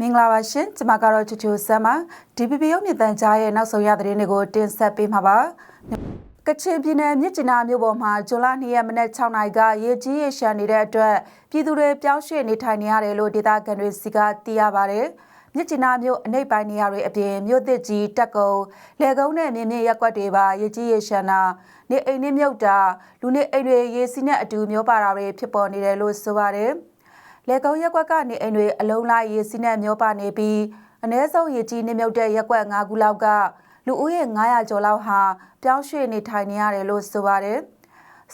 မင်္ဂလာပါရှင်ကျွန်မကတော့ချူချူဆမ်ပါ DPP ရုပ်မြင့်တန်ကြားရဲ့နောက်ဆုံးရသတင်းတွေကိုတင်ဆက်ပေးမှာပါကချင်ပြည်နယ်မြစ်ကျနာမြို့ပေါ်မှာဇွန်လ2ရက်မနက်6နာရီကရေကြီးရေရှမ်းနေတဲ့အတွက်ပြည်သူတွေပြောင်းရွှေ့နေထိုင်နေရတယ်လို့ဒေသခံတွေစီကသိရပါတယ်မြစ်ကျနာမြို့အနိပ်ပိုင်းနေရာတွေအပြင်မြို့သစ်ကြီးတက်ကုံလေကုန်းနဲ့မြင်းမြင့်ရက်ကွက်တွေပါရေကြီးရေရှမ်းတာ နေအိမ်နဲ့မြုပ်တာလူနေအိမ်တွေရေစီးနဲ့အတူမျောပါတာတွေဖြစ်ပေါ်နေတယ်လို့ဆိုပါတယ်လေကုန်းရက်ကွက်ကနေအိမ်တွေအလုံးလိုက်ရေစီးနဲ့မျောပါနေပြီးအ ਨੇ ဆုံးရေကြီးနေမြုပ်တဲ့ရက်ကွက်၅ခုလောက်ကလူဦးရေ900ကျော်လောက်ဟာပြောင်းရွှေ့နေထိုင်နေရတယ်လို့ဆိုပါတယ်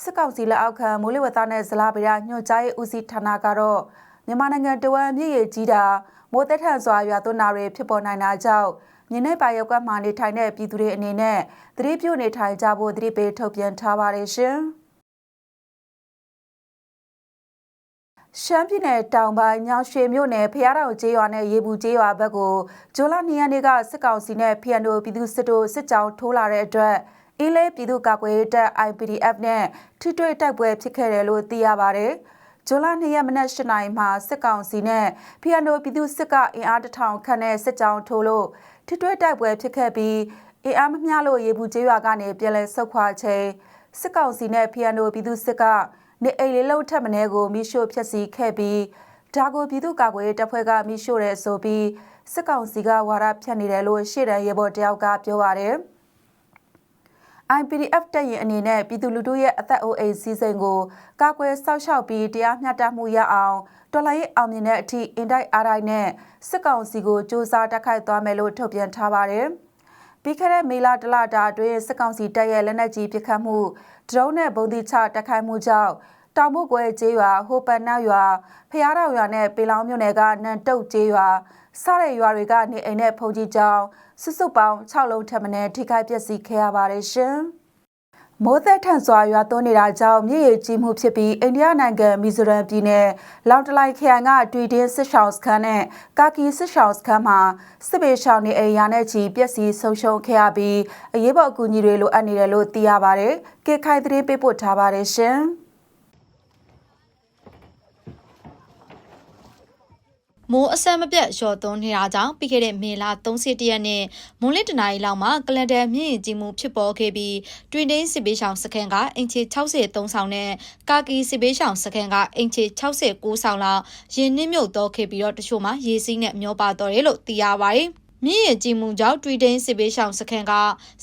စစ်ကောင်စီလက်အောက်ခံမိုးလေဝသနဲ့ဇလားဗေဒညွှန်ကြားရေးဦးစီးဌာနကတော့မြန်မာနိုင်ငံတဝမ်းမြစ်ရေကြီးတာမိုးသက်ထန်စွာရွာသွန်းတာတွေဖြစ်ပေါ်နိုင်တာကြောင့် မြင်းနဲ့ပါရက်ကွက်မှာနေထိုင်တဲ့ပြည်သူတွေအနေနဲ့သတိပြုနေထိုင်ကြဖို့သတိပေးထုတ်ပြန်ထားပါတယ်ရှင်။ရှမ်းပြည်နယ်တောင်ပိုင်းညောင်ရွှေမြို့နယ်ဖျားတောင်ကျေးရွာနဲ့ရေဘူးကျေးရွာဘက်ကိုဇွန်လ2ရက်နေ့ကစစ်ကောင်စီနဲ့ PNO ပြည်သူစစ်တို့စစ်ကြောင်းထိုးလာတဲ့အတွက်အီလေးပြည်သူ့ကာကွယ်ရေးတပ် IPDF နဲ့ထိတွေ့တိုက်ပွဲဖြစ်ခဲ့တယ်လို့သိရပါတယ်။ ဇွန်လ2ရက်မနက်8နာရီမှာစစ်ကောင်စီနဲ့ PNO ပြည်သူစစ်ကအင်အားတထောင်ခန့်နဲ့စစ်ကြောင်းထိုးလို့ထိတွေ့တိုက်ပွဲဖြစ်ခဲ့ပြီးအင်အားမမျှလို့ရေဘူးကျေးရွာကနေပြည်လဲဆုတ်ခွာချိန်စစ်ကောင်စီနဲ့ PNO ပြည်သူစစ်ကနေအိမ်လေးလုံးထက်မင်းကိုမိရှို့ဖျက်ဆီးခဲ့ပြီးဒါကိုပြည်သူ့ကာကွယ်ရေးတပ်ဖွဲ့ကမိရှို့ရဲဆိုပြီးစစ်ကောင်စီကဝါဒဖြန့်နေတယ်လို့ရှေ့တန်းရဲဘော်တယောက်ကပြောပါတယ်။ IPDF တပ်ရင်အနေနဲ့ပြည်သူလူထုရဲ့အသက်အိုးအိမ်စည်းစိမ်ကိုကာကွယ်စောင့်ရှောက်ပြီးတရားမျှတမှုရအောင်တော်လှန်ရေးအောင်မြင်တဲ့အထိအင်တိုက်အားတိုက်နဲ့စစ်ကောင်စီကိုစ조사တိုက်ခိုက်သွားမယ်လို့ထုတ်ပြန်ထားပါတယ်။ပြီးခဲ့တဲ့မေလတလတာအတွင်းစစ်ကောင်စီတပ်ရဲ့လက်နက်ကြီးပစ်ခတ်မှုဒရုန်းနဲ့ဘုံတိချတိုက်ခိုက်မှုကြောင့် တောင်ဘုတ်ကွဲကျေးရွာဟိုပန်နောက်ရွာဖျားတော်ရွာနဲ့ပေလောင်းမြို့နယ်ကနန်တုတ်ကျေးရွာစတဲ့ရွာတွေကနေအိမ်နဲ့ဖုန်ကြီးကျောင်းစုစုပေါင်း6လုံးထပ်မံထိခိုက်ပျက်စီးခဲ့ရပါတယ်ရှင်။မိုးသက်ထန်စွာရွာသွန်းနေတာကြောင့်မြေရီကြီးမှုဖြစ်ပြီးအိန္ဒိယနိုင်ငံမီဇိုရမ်ပြည်နယ်လောင်တလိုက်ခရိုင်ကတွေ့တင်းစစ်ရှောင်းစခန်းနဲ့ကာကီစစ်ရှောင်းစခန်းမှာစစ်ပေရှောင်းနေအိမ်ရာနဲ့ချီပျက်စီးဆုံးရှုံးခဲ့ရပြီးအရေးပေါ်အကူအညီတွေလိုအပ်နေတယ်လို့သိရပါတယ်။ကေခိုင်သတင်းပေးပို့ထားပါတယ်ရှင်။ မိုးအဆက်မပြတ်လျော်သွန်းနေတာကြောင့်ပြီးခဲ့တဲ့မေလ31ရက်နေ့မွန်းလတနာရီလောက်မှာကလန်ဒန်မြင့်ရင်ကြီးမှုဖြစ်ပေါ်ခဲ့ပြီးတွင်တင်းစစ်ပေးဆောင်စခန်းကအင်ချီ63ဆောင်နဲ့ကာကီစစ်ပေးဆောင်စခန်းကအင်ချီ69ဆောင်လောက်ရင်းနှင်းမြုပ်တော့ခဲ့ပြီးတော့တချို့မှာရေစီးနဲ့မျောပါတော့တယ်လို့သိရပါတယ်။ မြင့်ရကြီးမှုကြောင့်တွီတိန်စစ်ပေးဆောင်စခန်းက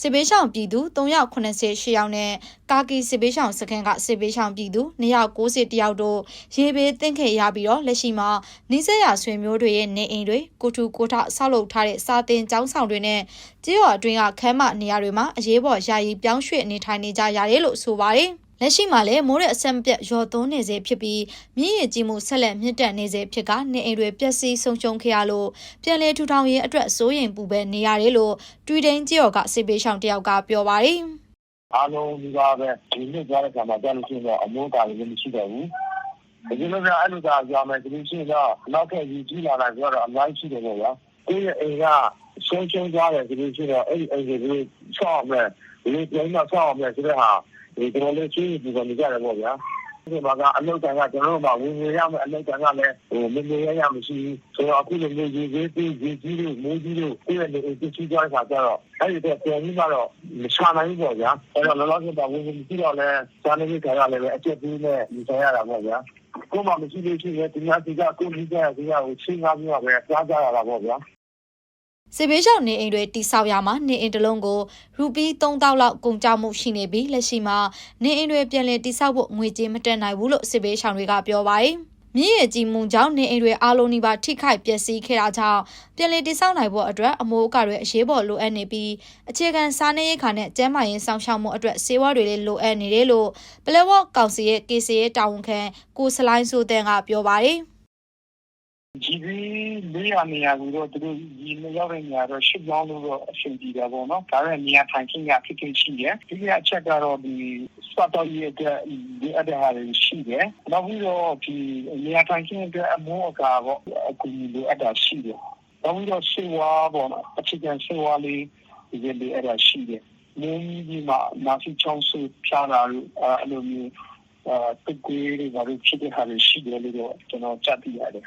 စစ်ပေးဆောင်ပြည်သူ388ယောက်နဲ့ကာကီစစ်ပေးဆောင်စခန်းကစစ်ပေးဆောင်ပြည်သူ290ယောက်တို့ရေဘေးသင့်ခဲ့ရပြီးတော့လက်ရှိမှာနှိစက်ရဆွေမျိုးတွေရဲ့နေအိမ်တွေကိုထူကိုထဆောက်လုပ်ထားတဲ့စာတင်ကျောင်းဆောင်တွေနဲ့ကြေးရွာအတွင်းကခမ်းမနေရာတွေမှာအရေးပေါ်ယာယီပြောင်းရွှေ့နေထိုင်နေကြရတယ်လို့ဆိုပါတယ်။ လက်ရှိမှာလည်းမိုးတဲ့အဆက်မပြတ်ရော်သွန်းနေစေဖြစ်ပြီးမြင့်ရည်ကြီးမှုဆက်လက်မြင့်တက်နေစေဖြစ်ကနေအိမ်တွေပျက်စီးဆုံးရှုံးခဲ့ရလို့ပြန်လည်ထူထောင်ရေးအတွက်စိုးရိမ်ပူပဲနေရတယ်လို့တွီဒိန်ကြော်ကစစ်ပေးဆောင်တယောက်ကပြောပါတယ်အားလုံးဒီပါပဲဒီနေ့ကြားတဲ့ခါမှာကြားလို့ရှိရင်အမိုးတာလည်းမရှိတော့ဘူးဒီလိုမျိုးအဲ့လိုသာကြောင်မယ်ဒီရှိတော့နောက်ထပ်ကြီးကြီးလာတာဆိုတော့အများကြီးရှိတယ်ပေါ့ဗျာကိုယ့်ရဲ့အိမ်ကဆုံးရှုံးသွားတယ်ဒီလိုရှိတော့အဲ့ဒီအိမ်ကိုဆောက်မယ်ဒီပြန်မဆောက်မယ်ဆိုတဲ့ဟာ ဒီတော်လေးချင်းဒီကနေကြတယ်ပေါ့ဗျာဒီမှာကအလုပ်တန်ကကျွန်တော်တို့ကဝင်ဝင်ရမယ်အလုပ်တန်ကလည်းဟိုမနေရရမရှိဆိုတော့အခုလည်းရေကြီးပြီးရေကြီးလို့မိုးကြီးလို့ပြည့်နေပြီးချီးကြွားခါကြတော့အဲ့ဒီတော့ပြန်ပြီးတော့မချနိုင်ဘူးပေါ့ဗျာအဲ့တော့လောလောဆယ်တော့ဝင်ဝင်ကြည့်တော့လဲဇာနေကြီးခါရလည်းအကျက်ပြီးနဲ့ဒီဆိုင်ရတာပေါ့ဗျာကိုမှမရှိလို့ရှိရင်ဒီများဒီကကိုကြီးကြရစီကကိုချင်းကားပြီးတော့ပဲကြားကြရတာပေါ့ဗျာ စစ်ဘေးရှောင်နေအိမ်တွေတိဆောက်ရမှာနေအိမ်တစ်လုံးကိုရူပီ3000လောက်ကုန်ကျမှုရှိနေပြီးလက်ရှိမှာနေအိမ်တွေပြန်လည်တိဆောက်ဖို့ငွေကြေးမတက်နိုင်ဘူးလို့စစ်ဘေးရှောင်တွေကပြောပါတယ်။မြင့်ရကြီးမုံကြောင့်နေအိမ်တွေအားလုံးနီးပါးထိခိုက်ပျက်စီးခဲ့တာကြောင့်ပြန်လည်တိဆောက်နိုင်ဖို့အတွက်အမိုးအကာတွေအရေးပေါ်လိုအပ်နေပြီးအခြေခံစားနပ်ရိက္ခာနဲ့ကျန်းမာရေးစောင့်ရှောက်မှုအတွက်စေဝါတွေလည်းလိုအပ်နေတယ်လို့ပလဲဝေါ့ကောင်စီရဲ့ KC ရဲ့တာဝန်ခံကိုစလိုင်းဆိုတဲ့ကပြောပါတယ်။ GB 400နေရာကိုတော့သူတို့ဒီမရောက်တဲ့နေရာတော့ရှစ်ပေါင်းလို့တော့အဆင်ပြေတယ်ပေါ့နော်ဒါပေမဲ့နေရာထိုင်ခင်းကဖြစ်ဖြစ်ရှိတယ်ဒီကအချက်ကတော့ဒီစတော်ရဲ့အတွက်ဒီအတဲ့ဟာတွေရှိတယ်နောက်ပြီးတော့ဒီနေရာထိုင်ခင်းအတွက်အမိုးအကာပေါ့အကူအညီလိုအပ်တာရှိတယ်နောက်ပြီးတော့ဆေးဝါးပေါ့နော်အခြေခံဆေးဝါးလေးဒီလိုအပ်တာရှိတယ်မင်းကြီးမှာနာစီချောင်းဆူဖြားတာလို့အဲ့လိုမျိုးအာတုတ်ကွေးတွေဘာလို့ဖြစ်တဲ့ဟာတွေရှိတယ်လို့တော့ကျွန်တော်ကြားသိရတယ်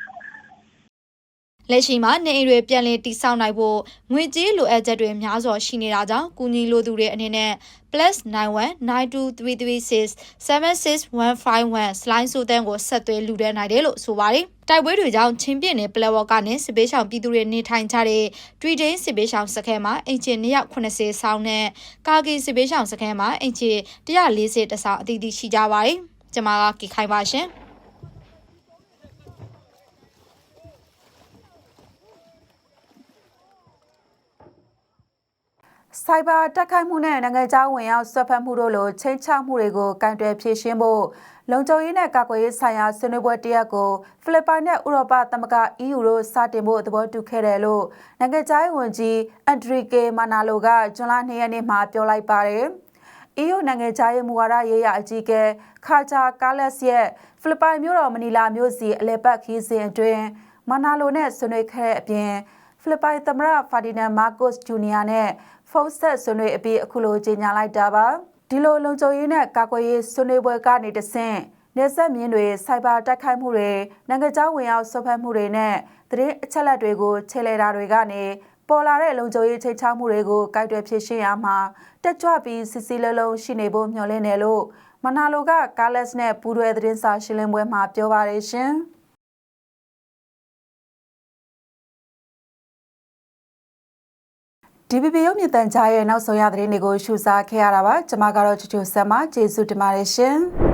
လက်ရှိမှာနေအိမ်တွေပြန်လည်တည်ဆောက်နိုင်ဖို့ငွေကြေးလိုအပ်ချက်တွေများစွာရှိနေတာကြောင့်ကူညီလိုသူတွေအနေနဲ့ +919233676151 slide ဆိုတဲ့ကိုဆက်သွဲလူတဲ့နိုင်တယ်လို့ဆိုပါတယ်။တိုက်ပွဲတွေကြောင့်ချင်းပြင်းနယ်ပလက်ဝကနဲ့စစ်ပေးဆောင်ပြည်သူတွေနေထိုင်ကြတဲ့တွီဒင်းစစ်ပေးဆောင်စခန်းမှာအင်ချီ280ဆောင်းနဲ့ကာကီစစ်ပေးဆောင်စခန်းမှာအင်ချီ140တဆောင်းအသီးသီးရှိကြပါတယ်။ကျွန်မကကိခိုင်ပါရှင်။ စိုက်ဘာတက်ခိုက်မှုနဲ့နိုင်ငံခြားဝင်ရောက်ဆွတ်ဖက်မှုတို့လိုချိန်ချမှုတွေကိုကန့်တွယ်ဖြေရှင်းဖို့လုံခြုံရေးနဲ့ကာကွယ်ရေးဆိုင်ရာဆွေးနွေးပွဲတစ်ရပ်ကိုဖိလစ်ပိုင်နဲ့ဥရောပသမဂ္ဂ EU တို့စတင်ဖို့သဘောတူခဲ့တယ်လို့နိုင်ငံခြားရေးဝန်ကြီးအန်ဒရီကေမာနာလိုကဇွန်လ2ရက်နေ့မှာပြောလိုက်ပါတယ်။ EU နိုင်ငံခြားရေးမူဝါဒရေးရာအကြီးအကဲခါချာကာလက်စ်ရဲ့ဖိလစ်ပိုင်မြို့တော်မနီလာမြို့စီအလဲပတ်ခီးစဉ်အတွင်းမာနာလိုနဲ့ဆွေးနွေးခဲ့တဲ့အပြင်ဖိလစ်ပိုင်သမ္မတဖာဒီနန်မာကိုစ်ဂျူနီယာနဲ့ ဖုန်းဆက်ဆွေးနွေးအပြီးအခုလိုကြေညာလိုက်တာပါဒီလိုလုံခြုံရေးနဲ့ကာကွယ်ရေးဆွေးနွေးပွဲကနေတဆင့်နေဆက်မြင်းတွေစိုက်ဘာတိုက်ခိုက်မှုတွေနိုင်ငံခြားဝင်ရောက်ဆွတ်ဖက်မှုတွေနဲ့သတင်းအချက်အလက်တွေကိုခြေလှယ်တာတွေကနေပေါ်လာတဲ့လုံခြုံရေးချိတ်ချမှုတွေကိုကိုက်တွယ်ဖြေရှင်းရမှာတက်ကြွပြီးစစ်စစ်လုံးလုံးရှိနေဖို့မျှော်လင့်တယ်လို့မနာလိုကကာလက်စ်နဲ့ပူးတွဲသတင်းစာရှင်းလင်းပွဲမှာပြောပါတယ်ရှင်။ DPP ရုပ်မြင်သံကြားရဲ့နောက်ဆုံးရသတင်းတွေကိုရှုစားခဲ့ရတာပါကျွန်မကတော့ချူချူဆက်မကျေးဇူးတင်ပါတယ်ရှင်။